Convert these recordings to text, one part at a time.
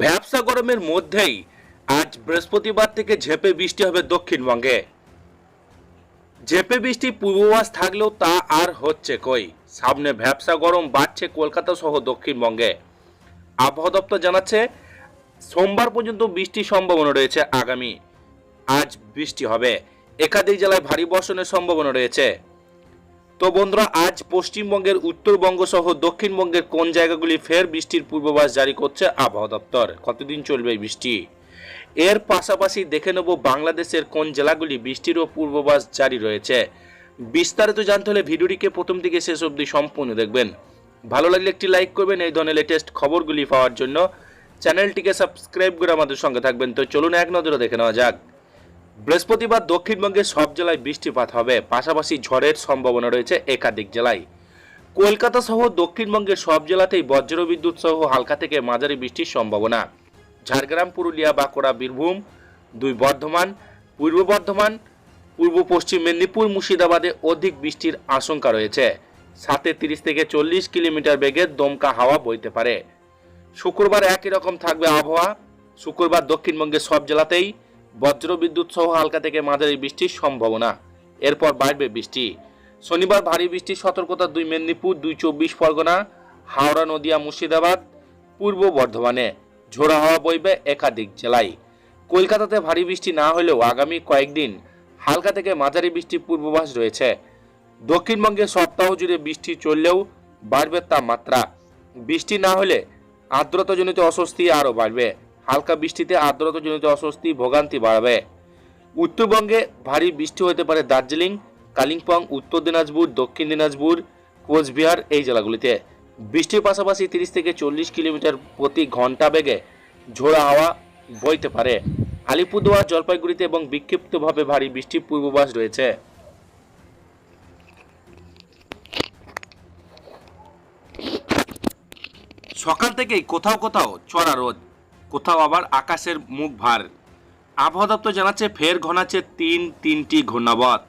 ভ্যাবসা গরমের মধ্যেই আজ বৃহস্পতিবার থেকে ঝেপে বৃষ্টি হবে দক্ষিণবঙ্গে। ঝেপে বৃষ্টি পূর্বাভাস থাকলেও তা আর হচ্ছে কই? সামনে ভ্যাবসা গরম বাড়ছে কলকাতা সহ দক্ষিণবঙ্গে। আবহাওয়া দপ্তর জানাচ্ছে, সোমবার পর্যন্ত বৃষ্টির সম্ভাবনা রয়েছে আগামী। আজ বৃষ্টি হবে। একাধিক জেলায় ভারী বর্ষণের সম্ভাবনা রয়েছে। তো বন্ধুরা, আজ পশ্চিমবঙ্গের উত্তরবঙ্গ সহ দক্ষিণবঙ্গের কোন জায়গাগুলি ফের বৃষ্টির পূর্বাভাস জারি করছে আবহাওয়া দপ্তর? কতদিন চলবে বৃষ্টি? এর পাশাপাশি দেখে নেব বাংলাদেশের কোন জেলাগুলি বৃষ্টিরও পূর্বাভাস জারি রয়েছে। বিস্তারিত জানতে হলে ভিডিওটিকে প্রথম থেকে শেষ অবধি সম্পূর্ণ দেখবেন। ভালো লাগলে একটি লাইক করবেন, এই ধরনের লেটেস্ট খবরগুলি পাওয়ার জন্য। চ্যানেলটিকে সাবস্ক্রাইব করে আমাদের সঙ্গে থাকবেন। তো চলুন এক নজরে দেখে নেওয়া যাক। বৃহস্পতিবার দক্ষিণবঙ্গের সব জেলায় বৃষ্টিপাত হবে, পাশাপাশি ঝড়ের সম্ভাবনা রয়েছে একাধিক জেলায়। কলকাতা সহ দক্ষিণবঙ্গের সব জেলাতেই বজ্রবিদ্যুৎ সহ হালকা থেকে মাঝারি বৃষ্টির সম্ভাবনা। ঝাড়গ্রাম, পুরুলিয়া, বাঁকুড়া, বীরভূম, দুই বর্ধমান, পূর্ব বর্ধমান, পূর্ব পশ্চিম মেদিনীপুর, মুর্শিদাবাদে অধিক বৃষ্টির আশঙ্কা রয়েছে। সাথে তিরিশ থেকে চল্লিশ কিলোমিটার বেগে দমকা হাওয়া বইতে পারে। শুক্রবার একই রকম থাকবে আবহাওয়া। শুক্রবার দক্ষিণবঙ্গের সব জেলাতেই বজ্রবিদ্যুৎ সহ হালকা থেকে মাঝারি বৃষ্টির সম্ভাবনা। এরপর বাড়বে বৃষ্টি। শনিবার ভারী বৃষ্টির সতর্কতা দুই মেদিনীপুর, দুই চব্বিশ পরগনা, হাওড়া, নদিয়া, মুর্শিদাবাদ, পূর্ব বর্ধমানে। ঝোড়া হাওয়া বইবে একাধিক জেলায়। কলকাতাতে ভারী বৃষ্টি না হলেও আগামী কয়েকদিন হালকা থেকে মাঝারি বৃষ্টির পূর্বাভাস রয়েছে। দক্ষিণবঙ্গে সপ্তাহ জুড়ে বৃষ্টি চললেও বাড়বে তাপমাত্রা। বৃষ্টি না হলে আর্দ্রতাজনিত অস্বস্তি আরও বাড়বে। হালকা বৃষ্টিতে আর্দ্রতাজনিত অস্বস্তি, ভোগান্তি বাড়বে। উত্তরবঙ্গে ভারী বৃষ্টি হতে পারে দার্জিলিং, কালিম্পং, উত্তর দিনাজপুর, দক্ষিণ দিনাজপুর, কোচবিহার এই জেলাগুলিতে। বৃষ্টির পাশাপাশি তিরিশ থেকে চল্লিশ কিলোমিটার প্রতি ঘণ্টা বেগে ঝোড়া হাওয়া বইতে পারে। আলিপুরদুয়ার, জলপাইগুড়িতে এবং বিক্ষিপ্তভাবে ভারী বৃষ্টির পূর্বাভাস রয়েছে। সকাল থেকেই কোথাও কোথাও চড়া রোদ। কোথাও আবার আকাশের মুখ ভার। আবহাওয়া দপ্তর জানাচ্ছে ফের ঘনাচ্ছে তিন, তিনটি ঘূর্ণাবত।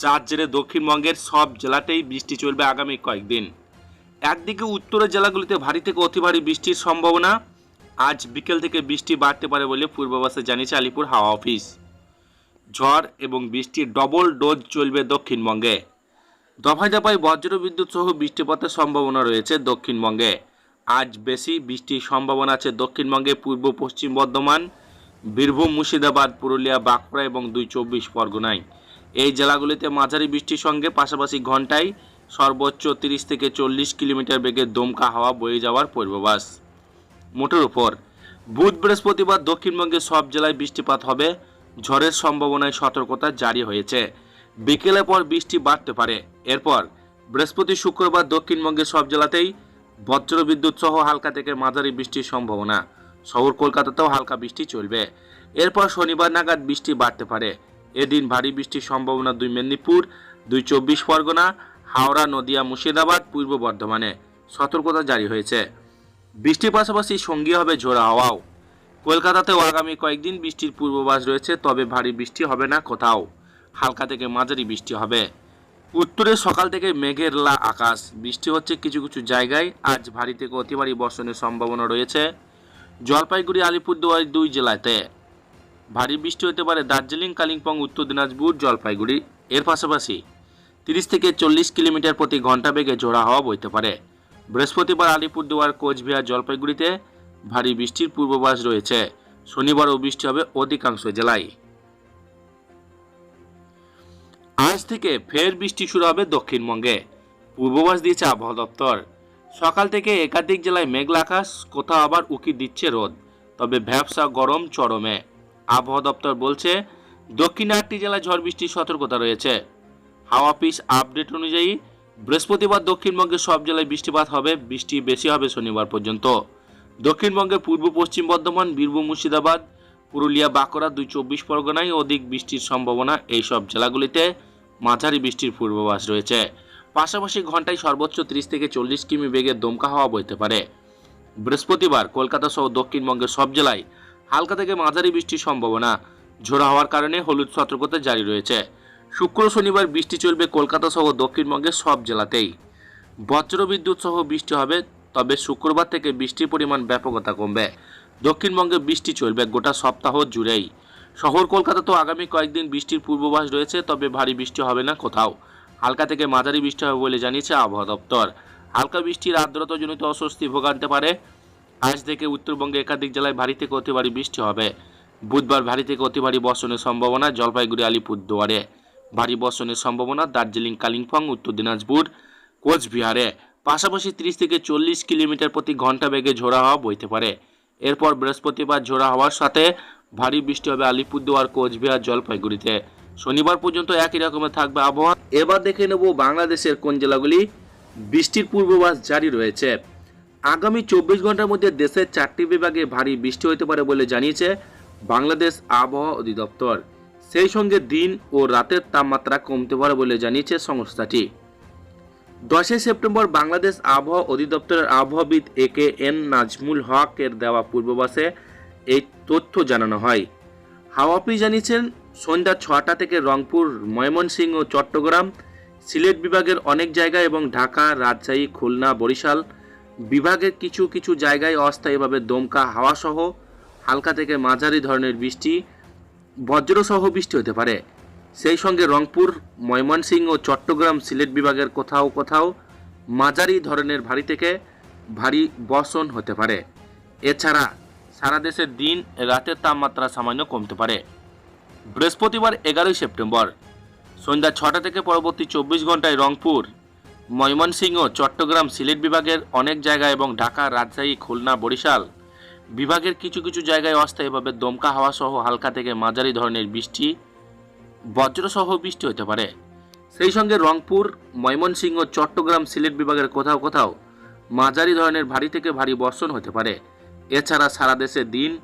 যার জেরে দক্ষিণবঙ্গের সব জেলাতেই বৃষ্টি চলবে আগামী কয়েকদিন। একদিকে উত্তরের জেলাগুলিতে ভারী থেকে অতি ভারী বৃষ্টির সম্ভাবনা। আজ বিকেল থেকে বৃষ্টি বাড়তে পারে বলে পূর্বাভাসে জানিয়েছে আলিপুর হাওয়া অফিস। ঝড় এবং বৃষ্টির ডবল ডোজ চলবে দক্ষিণবঙ্গে। দফায় দফায় বজ্র বিদ্যুৎ সহ বৃষ্টিপাতের সম্ভাবনা রয়েছে দক্ষিণবঙ্গে। আজ বেশি বৃষ্টির সম্ভাবনা আছে দক্ষিণবঙ্গে, পূর্ব পশ্চিম বর্ধমান, বীরভূম, মুর্শিদাবাদ, পুরুলিয়া, বাঁকুড়া এবং দুই চব্বিশ পরগনায়। এই জেলাগুলিতে মাঝারি বৃষ্টির সঙ্গে পাশাপাশি ঘন্টায় সর্বোচ্চ তিরিশ থেকে চল্লিশ কিলোমিটার বেগে দমকা হাওয়া বয়ে যাওয়ার পূর্বাভাস। মোটের উপর। বুধ বৃহস্পতিবার দক্ষিণবঙ্গের সব জেলায় বৃষ্টিপাত হবে। ঝড়ের সম্ভাবনায় সতর্কতা জারি হয়েছে। বিকেলের পর বৃষ্টি বাড়তে পারে। এরপর বৃহস্পতি শুক্রবার দক্ষিণবঙ্গের সব জেলাতেই বজ্র বিদ্যুৎ সহ হালকা থেকে মাঝারি বৃষ্টির সম্ভাবনা। শহর কলকাতাতেও হালকা বৃষ্টি চলবে। এরপর শনিবার নাগাদ বৃষ্টি বাড়তে পারে। এদিন ভারী বৃষ্টির সম্ভাবনা দুই মেদিনীপুর, দুই চব্বিশ পরগনা, হাওড়া, নদিয়া, মুর্শিদাবাদ, পূর্ব বর্ধমানে। সতর্কতা জারি হয়েছে। বৃষ্টির পাশাপাশি সঙ্গী হবে ঝোড়া হাওয়াও। কলকাতাতেও আগামী কয়েকদিন বৃষ্টির পূর্বাভাস রয়েছে, তবে ভারী বৃষ্টি হবে না কোথাও। হালকা থেকে মাঝারি বৃষ্টি হবে। উত্তরে সকাল থেকে মেঘের লা আকাশ। বৃষ্টি হচ্ছে কিছু কিছু জায়গায়। আজ ভারী থেকে অতি ভারী বর্ষণের সম্ভাবনা রয়েছে। জলপাইগুড়ি, আলিপুরদুয়ার দুই জেলাতে ভারী বৃষ্টি হতে পারে দার্জিলিং, কালিম্পং, উত্তর দিনাজপুর, জলপাইগুড়ি। এর পাশাপাশি তিরিশ থেকে চল্লিশ কিলোমিটার প্রতি ঘণ্টা বেগে ঝোড়া হওয়া বইতে পারে। বৃহস্পতিবার আলিপুরদুয়ার, কোচবিহার, জলপাইগুড়িতে ভারী বৃষ্টির পূর্বাভাস রয়েছে। শনিবারও বৃষ্টি হবে অধিকাংশ জেলায়। আজ থেকে ফের বৃষ্টি শুরু হবে দক্ষিণবঙ্গে। পূর্বাভাস দিয়েছে আবহাওয়া দপ্তর। সকাল থেকে একাধিক জেলায় মেঘলা আকাশ, কোথাও আবার উকি দিচ্ছে রোদ, তবে ভ্যাবসা গরম চরমে। আবহাওয়া দপ্তর বলছে, দক্ষিণে আটটি জেলায় ঝড় বৃষ্টির সতর্কতা রয়েছে। হাওয়া পিস আপডেট অনুযায়ী, বৃহস্পতিবার দক্ষিণবঙ্গের সব জেলায় বৃষ্টিপাত হবে, বৃষ্টি বেশি হবে শনিবার পর্যন্ত। দক্ষিণবঙ্গের পূর্ব পশ্চিম বর্ধমান, বীরভূম, মুর্শিদাবাদ, পুরুলিয়া, বাঁকুড়া দুই চব্বিশ পরগনায় অধিক বৃষ্টির সম্ভাবনা এই সব জেলাগুলিতে। মাঝারি বৃষ্টির পূর্বাভাস রয়েছে। পাশাপাশি ঘন্টায় সর্বোচ্চ ত্রিশ থেকে চল্লিশ কিমি বেগে দমকা হওয়া বইতে পারে। বৃহস্পতিবার কলকাতা সহ দক্ষিণবঙ্গের সব জেলায় হালকা থেকে মাঝারি বৃষ্টির সম্ভাবনা। ঝোড়ো হওয়ার কারণে হলুদ সতর্কতা জারি রয়েছে। শুক্র শনিবার বৃষ্টি চলবে কলকাতা সহ দক্ষিণবঙ্গের সব জেলাতেই। বজ্র বিদ্যুৎ সহ বৃষ্টি হবে, তবে শুক্রবার থেকে বৃষ্টির পরিমাণ ব্যাপকতা কমবে। দক্ষিণবঙ্গে বৃষ্টি চলবে গোটা সপ্তাহ জুড়েই। শহর কলকাতা তো আগামী কয়েকদিন বৃষ্টির পূর্বাভাস রয়েছে, তবে ভারী বৃষ্টি হবে না কোথাও। হালকা থেকে মাঝারি বৃষ্টি হবে বলে জানিয়েছে আবহাওয়া দপ্তর। হালকা বৃষ্টির আর্দ্রতাজনিত অস্বস্তি ভোগান্তে পারে। আজ থেকে উত্তরবঙ্গে একাধিক জেলায় ভারী থেকে অতি ভারী বৃষ্টি হবে। বুধবার ভারী থেকে অতি ভারী বর্ষণের সম্ভাবনা জলপাইগুড়ি, আলিপুরদুয়ারে। ভারী বর্ষণের সম্ভাবনা দার্জিলিং, কালিম্পং, উত্তর দিনাজপুর, কোচবিহারে। পাশাপাশি তিরিশ থেকে চল্লিশ কিলোমিটার প্রতি ঘণ্টা বেগে ঝোড়া হওয়া বইতে পারে। এরপর বৃহস্পতিবার ঝোড়া হওয়ার সাথে ভারী বৃষ্টি হবে আলিপুরদুয়ার, কোচবিহার, জলপাইগুড়িতে। শনিবার পর্যন্ত একই রকমের থাকবে আবহাওয়া। এবার দেখে নেব বাংলাদেশের কোন জেলাগুলি বৃষ্টির পূর্বাভাস জারি রয়েছে। আগামী চব্বিশ ঘণ্টার মধ্যে দেশের চারটি বিভাগে ভারী বৃষ্টি হতে পারে বলে জানিয়েছে বাংলাদেশ আবহাওয়া অধিদপ্তর। সেই সঙ্গে দিন ও রাতের তাপমাত্রা কমতে পারে বলে জানিয়েছে সংস্থাটি। দশই সেপ্টেম্বর বাংলাদেশ আবহাওয়া অধিদপ্তরের আবহাওয়াবিদ এ কে এন নাজমুল হকের দেওয়া পূর্বাভাসে এই তথ্য জানানো হয়। হাওয়াপি জানিয়েছেন, সন্ধ্যা ছটা থেকে রংপুর, ময়মনসিংহ, চট্টগ্রাম, সিলেট বিভাগের অনেক জায়গায় এবং ঢাকা, রাজশাহী, খুলনা, বরিশাল বিভাগের কিছু কিছু জায়গায় অস্থায়ীভাবে দমকা হাওয়াসহ হালকা থেকে মাঝারি ধরনের বৃষ্টি, বজ্রসহ বৃষ্টি হতে পারে। সেই সঙ্গে রংপুর, ময়মনসিংহ ও চট্টগ্রাম, সিলেট বিভাগের কোথাও কোথাও মাঝারি ধরনের ভারী থেকে ভারী বর্ষণ হতে পারে। এছাড়া সারা দেশের দিন রাতের তাপমাত্রা সামান্য কমতে পারে। বৃহস্পতিবার এগারোই সেপ্টেম্বর, সন্ধ্যা ছটা থেকে পরবর্তী চব্বিশ ঘন্টায় রংপুর, ময়মনসিংহ, চট্টগ্রাম, সিলেট বিভাগের অনেক জায়গা এবং ঢাকা, রাজশাহী, খুলনা, বরিশাল বিভাগের কিছু কিছু জায়গায় অস্থায়ীভাবে দমকা হাওয়া সহ হালকা থেকে মাঝারি ধরনের বৃষ্টি, বজ্রসহ বৃষ্টি হতে পারে। সেই সঙ্গে রংপুর, ময়মনসিংহ, চট্টগ্রাম, সিলেট বিভাগের কোথাও কোথাও মাঝারি ধরনের ভারী থেকে ভারী বর্ষণ হতে পারে। এছাড়া সারা দেশে দিন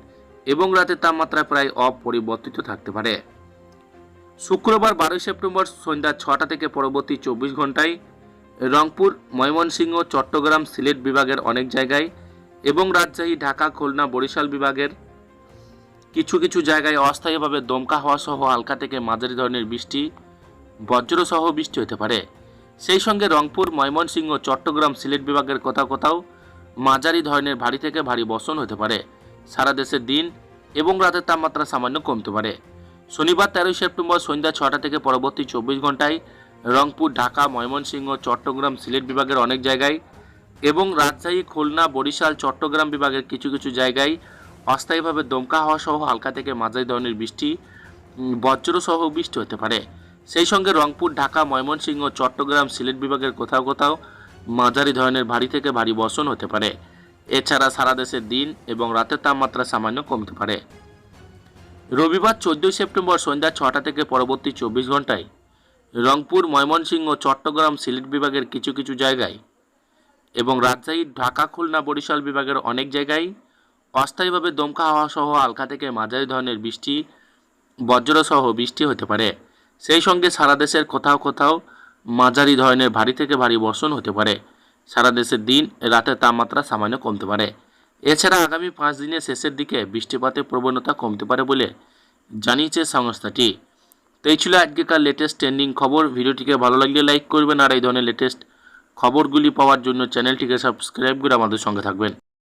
এবং রাতের তাপমাত্রা প্রায় অপরিবর্তিত থাকতে পারে। শুক্রবার বারোই সেপ্টেম্বর সন্ধ্যা ছটা থেকে পরবর্তী চব্বিশ ঘন্টায় রংপুর, ময়মনসিংহ, চট্টগ্রাম, সিলেট বিভাগের অনেক জায়গায় এবং রাজশাহী, ঢাকা, খুলনা, বরিশাল বিভাগের কিছু কিছু জায়গায় অস্থায়ীভাবে দমকা হওয়া সহ হালকা থেকে মাঝারি ধরনের বৃষ্টি, বজ্রসহ বৃষ্টি হতে পারে। সেই সঙ্গে রংপুর, ময়মনসিংহ, চট্টগ্রাম, সিলেট বিভাগের কোথাও কোথাও মাঝারি ধরনের ভারী থেকে ভারী বর্ষণ হতে পারে। সারা দেশের দিন এবং রাতের তাপমাত্রা সামান্য কমতে পারে। শনিবার তেরোই সেপ্টেম্বর সন্ধ্যা ছটা থেকে পরবর্তী চব্বিশ ঘন্টায় রংপুর, ঢাকা, ময়মনসিংহ, চট্টগ্রাম, সিলেট বিভাগের অনেক জায়গায় এবং রাজশাহী, খুলনা, বরিশাল, চট্টগ্রাম বিভাগের কিছু কিছু জায়গায় অস্থায়ীভাবে দমকা হওয়া সহ হালকা থেকে মাঝারি ধরনের বৃষ্টি বজ্রসহ বৃষ্টি হতে পারে। সেই সঙ্গে রংপুর, ঢাকা, ময়মনসিংহ, চট্টগ্রাম, সিলেট বিভাগের কোথাও কোথাও মাঝারি ধরনের ভারী থেকে ভারী বর্ষণ হতে পারে। এছাড়া সারা দেশের দিন এবং রাতের তাপমাত্রা সামান্য কমতে পারে। রবিবার চোদ্দই সেপ্টেম্বর সন্ধ্যা ছটা থেকে পরবর্তী চব্বিশ ঘন্টায় রংপুর, ময়মনসিংহ চট্টগ্রাম সিলেট বিভাগের কিছু কিছু জায়গায় এবং রাজশাহী, ঢাকা, খুলনা, বরিশাল বিভাগের অনেক জায়গায় অস্থায়ীভাবে দমকা হাওয়া সহ হালকা থেকে মাঝারি ধরনের বৃষ্টি, বজ্রসহ বৃষ্টি হতে পারে। সেই সঙ্গে সারা দেশের কোথাও কোথাও মাঝারি ধরনের ভারী থেকে ভারী বর্ষণ হতে পারে। সারা দেশের দিন রাতের তাপমাত্রা সামান্য কমতে পারে। এছাড়া আগামী পাঁচ দিনের শেষের দিকে বৃষ্টিপাতের প্রবণতা কমতে পারে বলে জানিয়েছে সংস্থাটি। তো এই ছিল আজকেকার লেটেস্ট ট্রেন্ডিং খবর। ভিডিওটিকে ভালো লাগলে লাইক করবেন। আর এই ধরনের লেটেস্ট খবরগুলি পাওয়ার জন্য চ্যানেলটিকে সাবস্ক্রাইব করে আমাদের সঙ্গে থাকবেন।